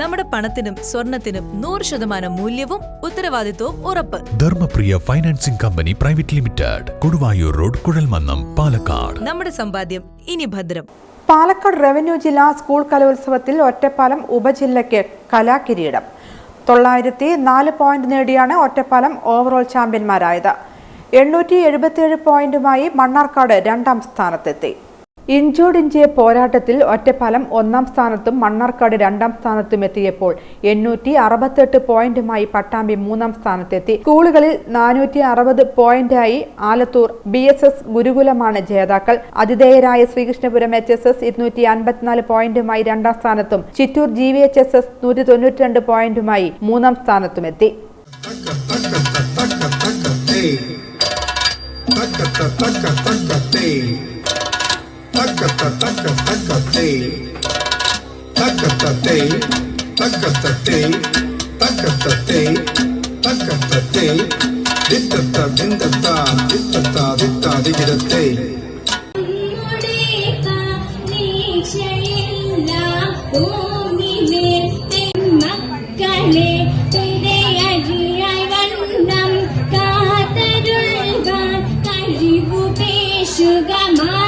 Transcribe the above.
നമ്മുടെ പണത്തിനും സ്വർണത്തിനും നൂറ് ശതമാനം മൂല്യവും ഉത്തരവാദിത്വവും ഉറപ്പ്. Dharmapriya financing company private limited Koduvayur road Kuzhalmannam Palakkad. നമ്മുടെ സമ്പാദ്യം ഇനി ഭദ്രം. പാലക്കാട് റവന്യൂ ജില്ലാ സ്കൂൾ കലോത്സവത്തിൽ ഒറ്റപ്പാലം ഉപജില്ലയ്ക്ക് കലാകിരീടം. തൊള്ളായിരത്തി നാല് പോയിന്റ് നേടിയാണ് ഒറ്റപ്പാലം ഓവറോൾ ചാമ്പ്യന്മാരായത് എണ്ണൂറ്റി എഴുപത്തിയേഴ് പോയിന്റുമായി മണ്ണാർക്കാട് രണ്ടാം സ്ഥാനത്തെത്തി. ഇഞ്ചോടിഞ്ചിയ പോരാട്ടത്തിൽ ഒറ്റപ്പാലം ഒന്നാം സ്ഥാനത്തും മണ്ണാർക്കാട് രണ്ടാം സ്ഥാനത്തും എത്തിയപ്പോൾ എണ്ണൂറ്റി അറുപത്തെട്ട് പോയിന്റുമായി പട്ടാമ്പി മൂന്നാം സ്ഥാനത്തെത്തി. സ്കൂളുകളിൽ നാനൂറ്റി അറുപത് പോയിന്റായി ആലത്തൂർ ബി എസ് എസ് ഗുരുകുലമാണ് ജേതാക്കൾ. അതിഥേയരായ ശ്രീകൃഷ്ണപുരം എച്ച് എസ് എസ് ഇരുന്നൂറ്റി അൻപത്തിനാല് പോയിന്റുമായി രണ്ടാം സ്ഥാനത്തും Chittur G V H S S നൂറ്റി തൊണ്ണൂറ്റി രണ്ട് പോയിന്റുമായി മൂന്നാം സ്ഥാനത്തുമെത്തി ിടത്തെ മക്കളെ തിരയഴിയായി വണ്ണം കാതരുൾവാൻ കഴിവു പേശുക മാർത്തോമൻ